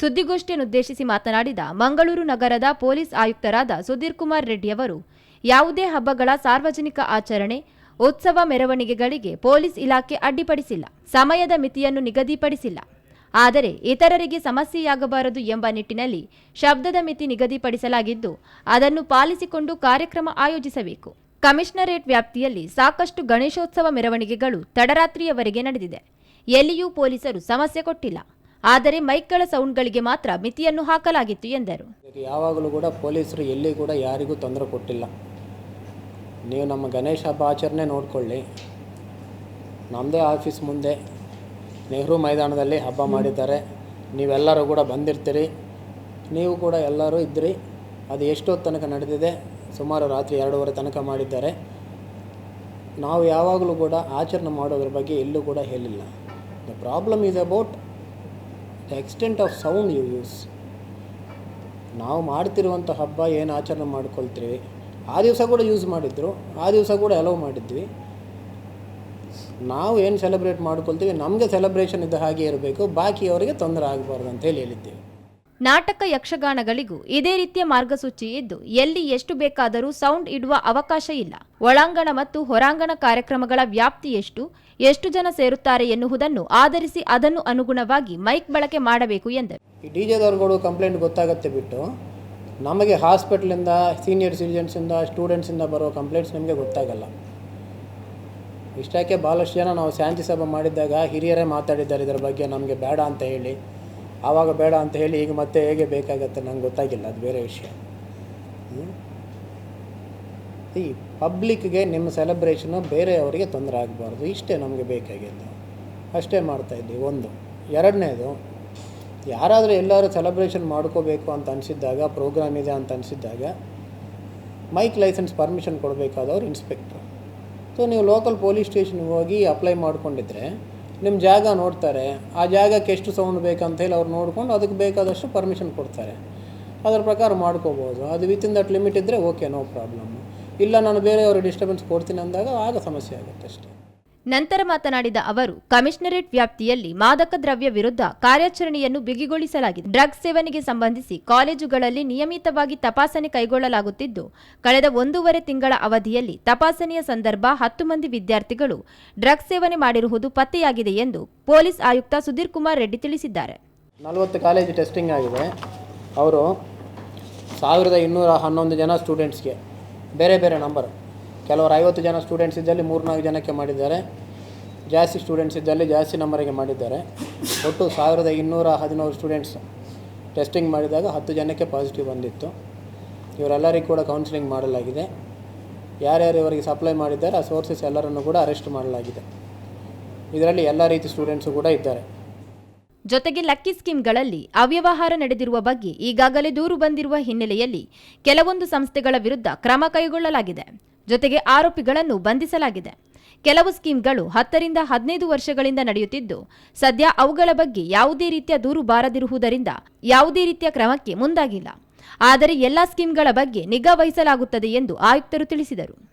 ಸುದ್ದಿಗೋಷ್ಠಿಯನ್ನುದ್ದೇಶಿಸಿ ಮಾತನಾಡಿದ ಮಂಗಳೂರು ನಗರದ ಪೊಲೀಸ್ ಆಯುಕ್ತರಾದ ಸುಧೀರ್ ಕುಮಾರ್ ರೆಡ್ಡಿಯವರು ಯಾವುದೇ ಹಬ್ಬಗಳ ಸಾರ್ವಜನಿಕ ಆಚರಣೆ, ಉತ್ಸವ ಮೆರವಣಿಗೆಗಳಿಗೆ ಪೊಲೀಸ್ ಇಲಾಖೆ ಅಡ್ಡಿಪಡಿಸಿಲ್ಲ, ಸಮಯದ ಮಿತಿಯನ್ನು ನಿಗದಿಪಡಿಸಿಲ್ಲ. ಆದರೆ ಇತರರಿಗೆ ಸಮಸ್ಯೆಯಾಗಬಾರದು ಎಂಬ ನಿಟ್ಟಿನಲ್ಲಿ ಶಬ್ದದ ಮಿತಿ ನಿಗದಿಪಡಿಸಲಾಗಿದ್ದು, ಅದನ್ನು ಪಾಲಿಸಿಕೊಂಡು ಕಾರ್ಯಕ್ರಮ ಆಯೋಜಿಸಬೇಕು. ಕಮಿಷನರೇಟ್ ವ್ಯಾಪ್ತಿಯಲ್ಲಿ ಸಾಕಷ್ಟು ಗಣೇಶೋತ್ಸವ ಮೆರವಣಿಗೆಗಳು ತಡರಾತ್ರಿಯವರೆಗೆ ನಡೆದಿದೆ. ಎಲ್ಲಿಯೂ ಪೊಲೀಸರು ಸಮಸ್ಯೆ ಕೊಟ್ಟಿಲ್ಲ. ಆದರೆ ಮೈಕ್ಗಳ ಸೌಂಡ್ಗಳಿಗೆ ಮಾತ್ರ ಮಿತಿಯನ್ನು ಹಾಕಲಾಗಿತ್ತು ಎಂದರು. ಯಾವಾಗಲೂ ಕೂಡ ಪೊಲೀಸರು ಎಲ್ಲಿ ಕೂಡ ಯಾರಿಗೂ ತೊಂದರೆ ಕೊಟ್ಟಿಲ್ಲ. ನೀವು ನಮ್ಮ ಗಣೇಶ ಹಬ್ಬ ಆಚರಣೆ ನೋಡಿಕೊಳ್ಳಿ. ನಮ್ಮದೇ ಆಫೀಸ್ ಮುಂದೆ ನೆಹರು ಮೈದಾನದಲ್ಲಿ ಹಬ್ಬ ಮಾಡಿದ್ದಾರೆ. ನೀವೆಲ್ಲರೂ ಕೂಡ ಬಂದಿರ್ತೀರಿ. ನೀವು ಕೂಡ ಎಲ್ಲರೂ ಇದ್ದಿರಿ ಅದು ಎಷ್ಟೊತ್ತು ತನಕ ನಡೆದಿದೆ. ಸುಮಾರು ರಾತ್ರಿ ಎರಡೂವರೆ ತನಕ ಮಾಡಿದ್ದಾರೆ. ನಾವು ಯಾವಾಗಲೂ ಕೂಡ ಆಚರಣೆ ಮಾಡೋದ್ರ ಬಗ್ಗೆ ಎಲ್ಲೂ ಕೂಡ ಹೇಳಿಲ್ಲ. The problem is about the extent of sound you use ನಾವು ಮಾಡ್ತಿರುವಂಥ ಹಬ್ಬ ಏನು ಆಚರಣೆ ಮಾಡ್ಕೊಳ್ತೀವಿ ಆ ದಿವಸ ಕೂಡ ಯೂಸ್ ಮಾಡಿದ್ರು. ಆ ದಿವಸ ಕೂಡ ಅಲೋ ಮಾಡಿದ್ವಿ. ನಾವು ಏನು ಸೆಲೆಬ್ರೇಟ್ ಮಾಡ್ಕೊಳ್ತೀವಿ? ನಮಗೆ ಸೆಲೆಬ್ರೇಷನ್ ಇದ್ದ ಹಾಗೆ ಇರಬೇಕು. ಬಾಕಿಯವರಿಗೆ ತೊಂದರೆ ಆಗಬಾರ್ದು ಅಂತ ಹೇಳಿ ಹೇಳಿದ್ದೇವೆ. ನಾಟಕ ಯಕ್ಷಗಾನಗಳಿಗೂ ಇದೇ ರೀತಿಯ ಮಾರ್ಗಸೂಚಿ ಇದ್ದು, ಎಲ್ಲಿ ಎಷ್ಟು ಬೇಕಾದರೂ ಸೌಂಡ್ ಇಡುವ ಅವಕಾಶ ಇಲ್ಲ. ಒಳಾಂಗಣ ಮತ್ತು ಹೊರಾಂಗಣ ಕಾರ್ಯಕ್ರಮಗಳ ವ್ಯಾಪ್ತಿ ಎಷ್ಟು ಎಷ್ಟು ಜನ ಸೇರುತ್ತಾರೆ ಎನ್ನುವುದನ್ನು ಆಧರಿಸಿ ಅದನ್ನು ಅನುಗುಣವಾಗಿ ಮೈಕ್ ಬಳಕೆ ಮಾಡಬೇಕು ಎಂದರು. ಈ ಡಿ ಜೆದವ್ರುಗಳು ಕಂಪ್ಲೇಂಟ್ ಗೊತ್ತಾಗುತ್ತೆ ಬಿಟ್ಟು, ನಮಗೆ ಹಾಸ್ಪಿಟ್ಲಿಂದ, ಸೀನಿಯರ್ ಸಿಟಿಜನ್ಸಿಂದ, ಸ್ಟೂಡೆಂಟ್ಸಿಂದ ಬರೋ ಕಂಪ್ಲೇಂಟ್ಸ್ ನಿಮಗೆ ಗೊತ್ತಾಗಲ್ಲ. ಇಷ್ಟಕ್ಕೆ ಭಾಳಷ್ಟು ಜನ ನಾವು ಶಾಂತಿ ಸಭೆ ಮಾಡಿದ್ದಾಗ ಹಿರಿಯರೇ ಮಾತಾಡಿದ್ದಾರೆ, ಇದರ ಬಗ್ಗೆ ನಮಗೆ ಬೇಡ ಅಂತ ಹೇಳಿ ಆವಾಗ ಬೇಡ ಅಂತ ಹೇಳಿ ಈಗ ಮತ್ತೆ ಹೇಗೆ ಬೇಕಾಗತ್ತೆ ನಂಗೆ ಗೊತ್ತಾಗಿಲ್ಲ, ಅದು ಬೇರೆ ವಿಷಯ. ಈ ಪಬ್ಲಿಕ್ಗೆ ನಿಮ್ಮ ಸೆಲೆಬ್ರೇಷನು ಬೇರೆಯವರಿಗೆ ತೊಂದರೆ ಆಗಬಾರ್ದು, ಇಷ್ಟೇ ನಮಗೆ ಬೇಕಾಗಿದ್ದು. ಅಷ್ಟೇ ಮಾಡ್ತಾಯಿದ್ವಿ ಒಂದು. ಎರಡನೇದು, ಯಾರಾದರೂ ಎಲ್ಲರೂ ಸೆಲೆಬ್ರೇಷನ್ ಮಾಡ್ಕೋಬೇಕು ಅಂತ ಅನಿಸಿದ್ದಾಗ ಪ್ರೋಗ್ರಾಮ್ ಇದೆ ಅಂತ ಅನಿಸಿದ್ದಾಗ ಮೈಕ್ ಲೈಸೆನ್ಸ್ ಪರ್ಮಿಷನ್ ಕೊಡಬೇಕಾದವ್ರು ಇನ್ಸ್ಪೆಕ್ಟ್ರು ಸೊ ನೀವು ಲೋಕಲ್ ಪೊಲೀಸ್ ಸ್ಟೇಷನ್ಗೆ ಹೋಗಿ ಅಪ್ಲೈ ಮಾಡ್ಕೊಂಡಿದ್ರೆ ನಿಮ್ಮ ಜಾಗ ನೋಡ್ತಾರೆ, ಆ ಜಾಗಕ್ಕೆ ಎಷ್ಟು ಸೌಂಡ್ ಬೇಕಂತ ಹೇಳಿ ಅವ್ರು ನೋಡ್ಕೊಂಡು ಅದಕ್ಕೆ ಬೇಕಾದಷ್ಟು ಪರ್ಮಿಷನ್ ಕೊಡ್ತಾರೆ. ಅದರ ಪ್ರಕಾರ ಮಾಡ್ಕೋಬೋದು. ಅದು ವಿತಿನ್ ದಟ್ ಲಿಮಿಟ್ ಇದ್ದರೆ ಓಕೆ ನೋ ಪ್ರಾಬ್ಲಮ್ ಇಲ್ಲ ನಾನು ಬೇರೆಯವ್ರಿಗೆ ಡಿಸ್ಟರ್ಬೆನ್ಸ್ ಕೊಡ್ತೀನಿ ಅಂದಾಗ ಆಗ ಸಮಸ್ಯೆ ಆಗುತ್ತೆ ಅಷ್ಟೇ. ನಂತರ ಮಾತನಾಡಿದ ಅವರು, ಕಮಿಷನರೇಟ್ ವ್ಯಾಪ್ತಿಯಲ್ಲಿ ಮಾದಕ ದ್ರವ್ಯ ವಿರುದ್ಧ ಕಾರ್ಯಾಚರಣೆಯನ್ನು ಬಿಗಿಗೊಳಿಸಲಾಗಿದೆ. ಡ್ರಗ್ಸ್ ಸೇವನೆಗೆ ಸಂಬಂಧಿಸಿ ಕಾಲೇಜುಗಳಲ್ಲಿ ನಿಯಮಿತವಾಗಿ ತಪಾಸಣೆ ಕೈಗೊಳ್ಳಲಾಗುತ್ತಿದ್ದು, ಕಳೆದ ಒಂದೂವರೆ ತಿಂಗಳ ಅವಧಿಯಲ್ಲಿ ತಪಾಸಣೆಯ ಸಂದರ್ಭ ಹತ್ತು ಮಂದಿ ವಿದ್ಯಾರ್ಥಿಗಳು ಡ್ರಗ್ಸ್ ಸೇವನೆ ಮಾಡಿರುವುದು ಪತ್ತೆಯಾಗಿದೆ ಎಂದು ಪೊಲೀಸ್ ಆಯುಕ್ತ ಸುಧೀರ್ ಕುಮಾರ್ ರೆಡ್ಡಿ ತಿಳಿಸಿದ್ದಾರೆ. ನಲವತ್ತು ಕಾಲೇಜು ಟೆಸ್ಟಿಂಗ್ ಆಗಿದೆ. ಅವರು ಸಾವಿರದ ಇನ್ನೂರ ಹನ್ನೊಂದು ಜನ ಸ್ಟೂಡೆಂಟ್ಸ್ಗೆ ಬೇರೆ ಬೇರೆ ನಂಬರ್ ಕೆಲವರು ಐವತ್ತು ಜನ ಸ್ಟೂಡೆಂಟ್ಸ್ ಇದ್ದಲ್ಲಿ ಮೂರ್ನಾಲ್ಕು ಜನಕ್ಕೆ ಮಾಡಿದ್ದಾರೆ. ಜಾಸ್ತಿ ಸ್ಟೂಡೆಂಟ್ಸ್ ಇದ್ದಲ್ಲಿ ಜಾಸ್ತಿ ನಂಬರಿಗೆ ಮಾಡಿದ್ದಾರೆ. ಒಟ್ಟು ಸಾವಿರದ ಇನ್ನೂರ ಹದಿನೂರು ಸ್ಟೂಡೆಂಟ್ಸ್ ಟೆಸ್ಟಿಂಗ್ ಮಾಡಿದಾಗ ಹತ್ತು ಜನಕ್ಕೆ ಪಾಸಿಟಿವ್ ಬಂದಿತ್ತು. ಇವರೆಲ್ಲರಿಗೂ ಕೂಡ ಕೌನ್ಸಿಲಿಂಗ್ ಮಾಡಲಾಗಿದೆ. ಯಾರ್ಯಾರು ಇವರಿಗೆ ಸಪ್ಲೈ ಮಾಡಿದ್ದಾರೆ, ಆ ಸೋರ್ಸಸ್ ಎಲ್ಲರನ್ನು ಕೂಡ ಅರೆಸ್ಟ್ ಮಾಡಲಾಗಿದೆ. ಇದರಲ್ಲಿ ಎಲ್ಲ ರೀತಿ ಸ್ಟೂಡೆಂಟ್ಸು ಕೂಡ ಇದ್ದಾರೆ. ಜೊತೆಗೆ ಲಕ್ಕಿ ಸ್ಕೀಮ್ಗಳಲ್ಲಿ ಅವ್ಯವಹಾರ ನಡೆದಿರುವ ಬಗ್ಗೆ ಈಗಾಗಲೇ ದೂರು ಬಂದಿರುವ ಹಿನ್ನೆಲೆಯಲ್ಲಿ ಕೆಲವೊಂದು ಸಂಸ್ಥೆಗಳ ವಿರುದ್ಧ ಕ್ರಮ ಕೈಗೊಳ್ಳಲಾಗಿದೆ. ಜೊತೆಗೆ ಆರೋಪಿಗಳನ್ನು ಬಂಧಿಸಲಾಗಿದೆ. ಕೆಲವು ಸ್ಕೀಮ್ಗಳು ಹತ್ತರಿಂದ ಹದಿನೈದು ವರ್ಷಗಳಿಂದ ನಡೆಯುತ್ತಿದ್ದು, ಸದ್ಯ ಅವುಗಳ ಬಗ್ಗೆ ಯಾವುದೇ ರೀತಿಯ ದೂರು ಬಾರದಿರುವುದರಿಂದ ಯಾವುದೇ ರೀತಿಯ ಕ್ರಮಕ್ಕೆ ಮುಂದಾಗಿಲ್ಲ. ಆದರೆ ಎಲ್ಲಾ ಸ್ಕೀಮ್ಗಳ ಬಗ್ಗೆ ನಿಗಾ ವಹಿಸಲಾಗುತ್ತದೆ ಎಂದು ಆಯುಕ್ತರು ತಿಳಿಸಿದರು.